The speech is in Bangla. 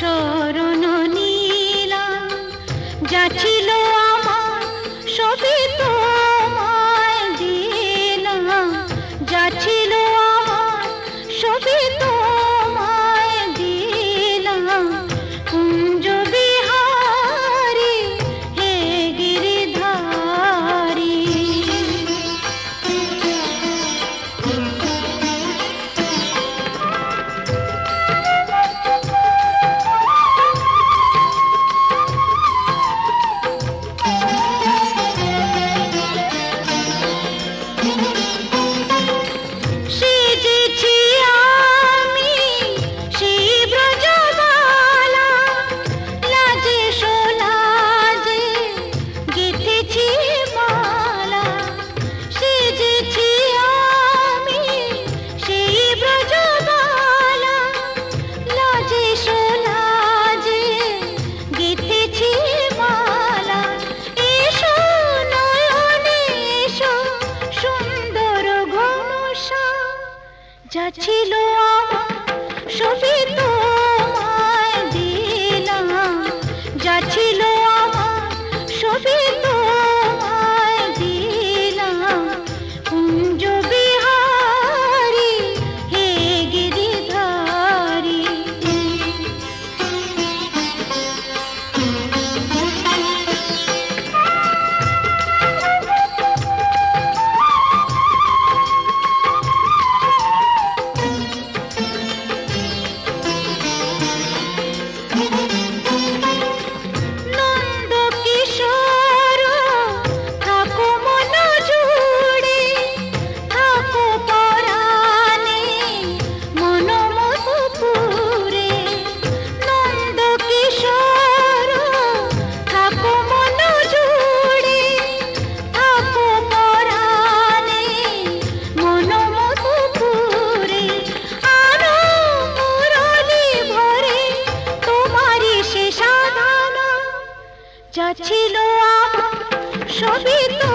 Sure. যা ছিল সবই তো যা ছিল সবই তো